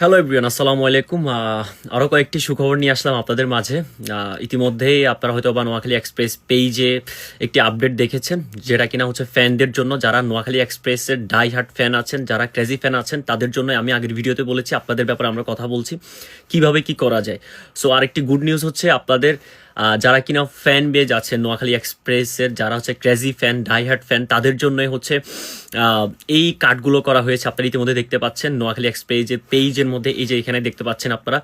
Hello everyone আসসালামু আলাইকুম আরও কয়েকটি সুখবর নিয়ে আসলাম আপনাদের মাঝে। ইতিমধ্যেই আপনারা হয়তো বা নোয়াখালী এক্সপ্রেস পেজে একটি আপডেট দেখেছেন, যেটা কিনা হচ্ছে ফ্যানদের জন্য, যারা নোয়াখালী এক্সপ্রেসের ডাই হার্ট ফ্যান আছেন, যারা ক্রেজি ফ্যান আছেন, তাদের জন্য আমি আগের ভিডিওতে বলেছি, আপনাদের ব্যাপারে আমরা কথা বলছি, কীভাবে কি করা যায়। সো আরেকটি গুড নিউজ হচ্ছে, আপনাদের যারা কিনা ফ্যান বেজ আছে নোয়াখালী এক্সপ্রেসের যারা হচ্ছে ক্রেজি ফ্যান ডাইহার্ট ফ্যান তাদের জন্যই হচ্ছে এই কার্ডগুলো করা হয়েছে। আপনারা ইতিমধ্যে দেখতে পাচ্ছেন, নোয়াখালী এক্সপ্রেস পেজের মধ্যে এই যে এখানে দেখতে পাচ্ছেন আপনারা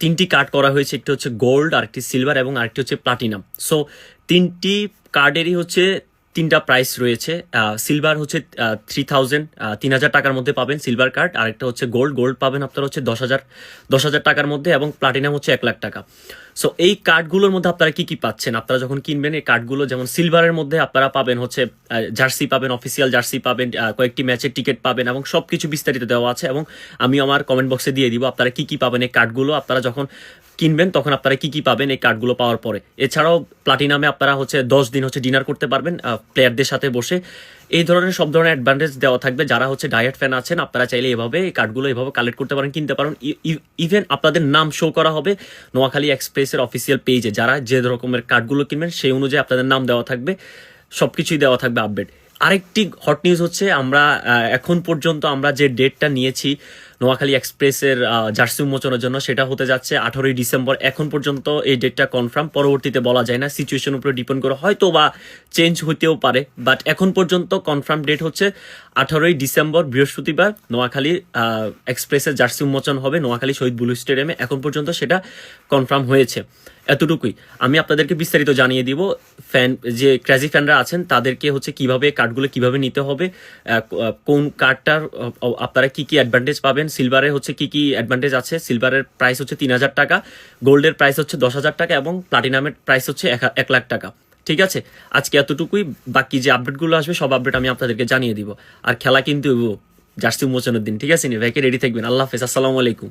তিনটি কার্ড করা হয়েছে। একটি হচ্ছে গোল্ড আরেকটি সিলভার এবং আরেকটি হচ্ছে প্লাটিনাম সো তিনটি কার্ডেরই হচ্ছে তিনটা প্রাইস রয়েছে। সিলভার হচ্ছে থ্রি থাউজেন্ড তিন হাজার টাকার মধ্যে পাবেন সিলভার কার্ড আরেকটা হচ্ছে গোল্ড গোল্ড পাবেন আপনার হচ্ছে দশ হাজার দশ হাজার টাকার মধ্যে এবং প্লাটিনাম হচ্ছে এক লাখ টাকা। সো এই কার্ডগুলোর মধ্যে আপনারা কি কি পাচ্ছেন? আপনারা যখন কিনবেন, এই কার্ডগুলো যেমন সিলভারের মধ্যে আপনারা পাবেন হচ্ছে জার্সি পাবেন অফিসিয়াল জার্সি পাবেন কয়েকটি ম্যাচের টিকিট পাবেন এবং সব কিছু বিস্তারিত দেওয়া আছে এবং আমি আমার কমেন্ট বক্সে দিয়ে দিব আপনারা কি কি পাবেন এই কার্ডগুলো আপনারা যখন কিনবেন, তখন আপনারা কি কি পাবেন এই কার্ডগুলো পাওয়ার পরে। এছাড়াও প্লাটিনামে আপনারা হচ্ছে দশ দিন হচ্ছে ডিনার করতে পারবেন প্লেয়ারদের সাথে বসে। এই ধরনের সব ধরনের অ্যাডভান্টেজ দেওয়া থাকবে। যারা হচ্ছে ডায়েট ফ্যান আছেন, আপনারা চাইলে এভাবে এই কার্ডগুলো এভাবে কালেক্ট করতে পারেন, কিনতে পারেন। ইভেন আপনাদের নাম শো করা হবে নোয়াখালী এক্সপ্রেসের অফিসিয়াল পেজে যারা যে রকমের কার্ডগুলো কিনবেন, সেই অনুযায়ী আপনাদের নাম দেওয়া থাকবে সব কিছুই দেওয়া থাকবে আপডেট আরেকটি হট নিউজ হচ্ছে, আমরা এখন পর্যন্ত আমরা যে ডেটটা নিয়েছি নোয়াখালী এক্সপ্রেসের জার্সি উন্মোচনের জন্য সেটা হতে যাচ্ছে আঠারোই ডিসেম্বর। এখন পর্যন্ত এই ডেটটা কনফার্ম পরবর্তীতে বলা যায় না সিচুয়েশন উপরে ডিপেন্ড করে হয়তো বা চেঞ্জ হতেও পারে। বাট এখন পর্যন্ত কনফার্ম ডেট হচ্ছে আঠারোই ডিসেম্বর, বৃহস্পতিবার নোয়াখালী এক্সপ্রেসের জার্সি উন্মোচন হবে নোয়াখালী শহীদ বুলু স্টেডিয়ামে। এখন পর্যন্ত সেটা কনফার্ম হয়েছে। এতটুকুই আমি আপনাদেরকে বিস্তারিত জানিয়ে দিব। ফ্যান যে ক্র্যাজি ফ্যানরা আছেন, তাদেরকে হচ্ছে কীভাবে কার্ডগুলো কীভাবে নিতে হবে কোন কার্ডটার আপনারা কি কি অ্যাডভান্টেজ পাবেন সিলভারে হচ্ছে কি কি অ্যাডভান্টেজ আছে? সিলভারের প্রাইস হচ্ছে তিন হাজার টাকা গোল্ডের প্রাইস হচ্ছে দশ হাজার টাকা এবং প্লাটিনামের প্রাইস হচ্ছে এক লাখ টাকা। ঠিক আছে? আজকে এতটুকুই, বাকি যে আপডেটগুলো আসবে, সব আপডেট আমি আপনাদেরকে জানিয়ে দিব। আর খেলা কিন্তু জার্সি উন্মোচনের দিন ঠিক আছে নি? ভাইকে রেডি থাকবেন। আল্লাহ হাফেজ, আসসালামু আলাইকুম।